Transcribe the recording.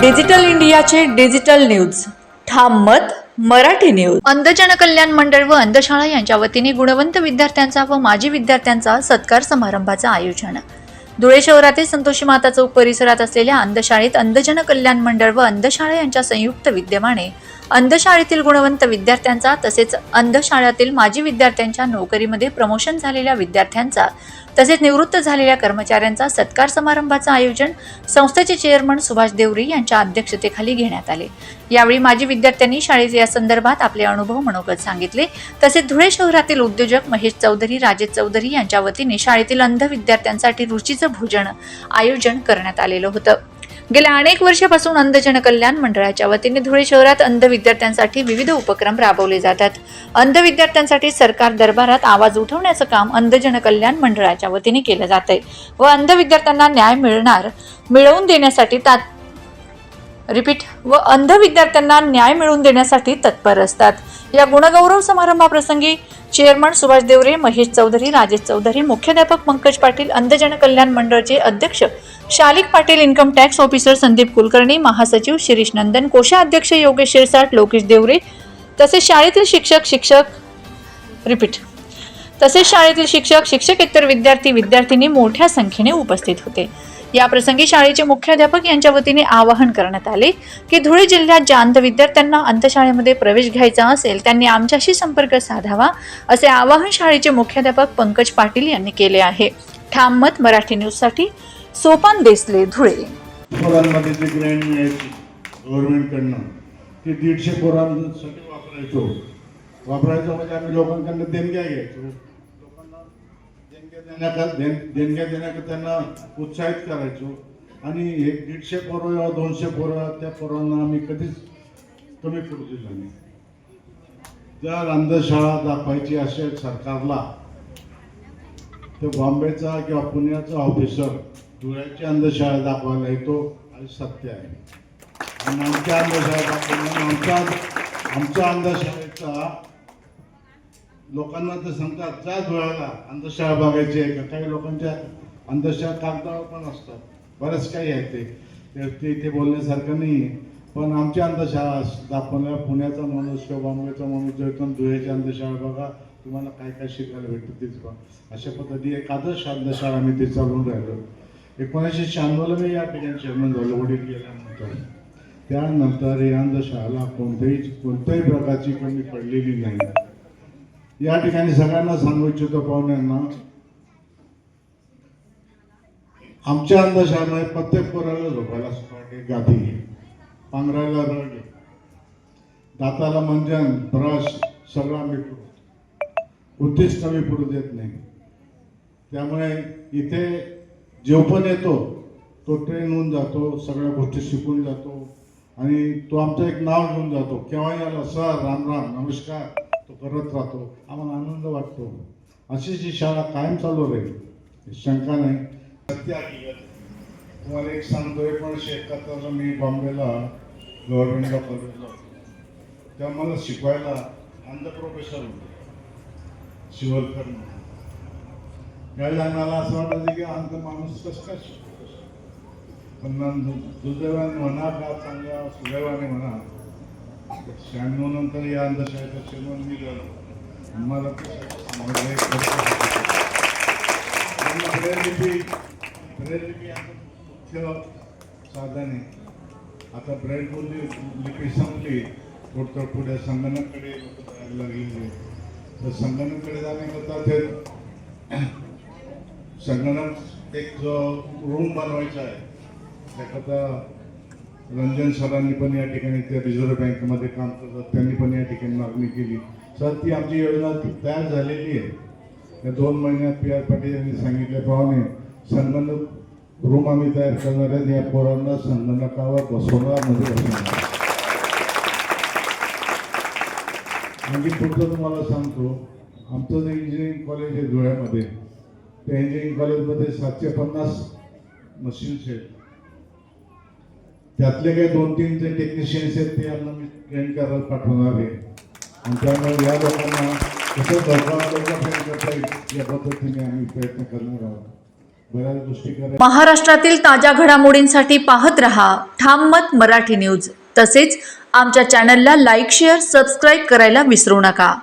Digital इंडियाचे digital news. ठाम मत मराठी न्यूज. अंधजन कल्याण मंडळ व अंधशाळा यांच्या वतीने गुणवंत विद्यार्थ्यांचा व माजी विद्यार्थ्यांचा सत्कार समारंभाचं आयोजन. धुळे शहरातील संतोषी माता चौक परिसरात असलेल्या अंधशाळेत अंधजन कल्याण मंडळ व अंधशाळा यांच्या संयुक्त विद्यमाने अंधशाळेतील गुणवंत विद्यार्थ्यांचा तसेच अंधशाळेतील माजी विद्यार्थ्यांच्या नोकरीमध्ये प्रमोशन झालेल्या विद्यार्थ्यांचा तसेच निवृत्त झालेल्या कर्मचाऱ्यांचा सत्कार समारंभाचं आयोजन संस्थेचे चेअरमन सुभाष देवरी यांच्या अध्यक्षतेखाली घेण्यात आले. यावेळी माजी विद्यार्थ्यांनी शाळेत या संदर्भात आपले अनुभव मनोगत सांगितले. तसेच धुळे शहरातील उद्योजक महेश चौधरी राजेश चौधरी यांच्या वतीने शाळेतील अंध विद्यार्थ्यांसाठी रुचीचं भोजन आयोजन करण्यात आलेलं होतं. गेल्या अनेक वर्षापासून अंधजन कल्याण मंडळाच्या वतीने धुळे शहरात अंध विद्यार्थ्यांसाठी विविध उपक्रम राबवले जातात. अंध विद्यार्थ्यांसाठी सरकार दरबारात आवाज उठवण्याचं काम अंधजन कल्याण मंडळाच्या वतीने केलं जात आहे व अंध विद्यार्थ्यांना न्याय मिळणार मिळवून देण्यासाठी तात रिपीट व अंध विद्यार्थ्यांना न्याय मिळवून देण्यासाठी तत्पर असतात. या गुणगौरव समारंभाप्रसंगी चेअरमन सुभाष देवरे महेश चौधरी राजेश चौधरी मुख्याध्यापक पंकज पाटील अंधजन कल्याण मंडळचे अध्यक्ष Shalik Patil income tax officer Sandeep Kulkarni महासचिव शिरीष नंदन कोषाध्यक्ष योगेश शिरसाट लोकेश देवरे तसेच शाळेतील शिक्षक शिक्षक रिपीट तसेच शाळेतील शिक्षक शिक्षकेतर विद्यार्थी विद्यार्थिनी मोठ्या संख्येने उपस्थित होते. या प्रसंगी शाळेचे मुख्याध्यापक यांच्या वतीने आवाहन करण्यात आले की धुळे जिल्ह्यात ज्या अंध विद्यार्थ्यांना अंधशाळेमध्ये प्रवेश घ्यायचा असेल त्यांनी आमच्याशी संपर्क साधावा असे आवाहन शाळेचे मुख्याध्यापक पंकज पाटील यांनी केले आहे. ठाम मत मराठी न्यूजसाठी सोपान देसले धुळे. पोरांमध्ये जे ग्रँड मिळायची गव्हर्नमेंटकडनं ते दीडशे पोरांसाठी वापरायचो. वापरायचो म्हणजे आम्ही लोकांकडनं देणग्या घ्यायचो. लोकांना देणग्या देण्याका देणग्या देण्याका त्यांना उत्साहित करायचो. आणि हे दीडशे पोरं दोनशे पोरं त्या पोरांना आम्ही कधीच कमी पडू दिलं नाही. जर अंधशाळा दाखवायची असेल सरकारला तर बॉम्बेचा किंवा पुण्याचा ऑफिसर डोळ्याची अंधशाळा दाखवायला येतो आणि सत्य आहे. आणि आमच्या अंधशाळा दाखवल्या आमच्या आमच्या अंधशाळेचा लोकांना तर सांगतात जा धुळ्याला अंधशाळा बघायची आहे का? काही लोकांच्या अंधशाळा कागदावर पण असतात. बरंच काही आहे ते. ते- ते इथे बोलण्यासारखं नाही आहे पण आमच्या अंधशाळा दाखवल्या पुण्याचा माणूस किंवा बॉम्बेचा माणूस जो येतो धुळ्याची अंधशाळा बघा. तुम्हाला काय काय शिकायला भेटतं तेच बघा. अशा पद्धती एक आदर्श अंधशाळा आम्ही ते चालवून राहिलो. एकोणीसशे शहाण्णवला मी या ठिकाणी चेअरमन झालो वडील गेल्यानंतर त्यानंतर या अंधशाळेला कोणत्याही कोणत्याही प्रकारची कमी पडलेली नाही. या ठिकाणी सगळ्यांना सांगू इच्छितो पाहुण्यांना आमच्या अंधशाळेमध्ये प्रत्येक पोराला झोपायला स्पॉट गादी पांघरायला रडे दाताला मंजन ब्रश सगळं आम्ही पुरवतो उद्दिष्ट कमी पडू देत नाही. त्यामुळे इथे जेव पण येतो तो ट्रेन होऊन जातो सगळ्या गोष्टी शिकून जातो. आणि तो आमचं एक नाव घेऊन जातो. केव्हाही आला सर राम राम नमस्कार. तो करत राहतो. आम्हाला आनंद वाटतो. अशीच ही शाळा कायम चालू राहील शंका नाही. तुम्हाला एक सांगतो एकोणीसशे एकाहत्तरला मी बॉम्बेला गव्हर्नमेंटला कॉलेजला होतो. तेव्हा मला शिकवायला अंध प्रोफेसर होते. शिवलकर म्हणून. मला असं वाटायचं की अंध माणूस कसं काय शिकतो पण नंतर दुर्दैवाने म्हणा का चांगल्या सुदैवाने म्हणा शहाण्णव नंतर या अंधशाळेचा चेअरमन मी झालो मला ते समजलं एक गोष्ट. आणि ब्रेललिपी ब्रेललिपी आता मुख्य साधन आहे आता ब्रेल बोलली लिपी संपली थोडं पुढे संगणकाकडे लोक जायला लागलेले तर संगणकाकडे जाण्याकरता ते संगणक एक जो रूम बनवायचा आहे. त्याकरता रंजन सरांनी पण या ठिकाणी त्या रिझर्व्ह बँकेमध्ये काम करतात त्यांनी पण या ठिकाणी मागणी केली. सर ती आमची योजना तयार झालेली आहे. या दोन महिन्यात पी आर पाटील यांनी सांगितल्याप्रमाणे संगणक रूम आम्ही तयार करणार आहेत. या पोरांना संगणकावर बसवणार म्हणजे बसवणार आणखी पुढचं तुम्हाला सांगतो आमचं जे इंजिनिअरिंग कॉलेज आहे धुळ्यामध्ये त्या इंजिनिअरिंग कॉलेजमध्ये सातशे पन्नास मशीन्स आहेत. त्यातले काही दोन तीन जे टेक्निशियन्स आहेत ते यांना मी ट्रेन करायला पाठवणार आहे. आणि त्यामुळे या लोकांना कसं धोका ट्रेन करता येईल या पद्धतीने आम्ही प्रयत्न करणार आहोत. बऱ्याच गोष्टी करायच्या. महाराष्ट्रातील ताज्या घडामोडींसाठी पाहत रहा ठाम मत मराठी न्यूज. तसेच आमच्या चॅनलला लाईक शेअर सबस्क्राईब करायला विसरू नका.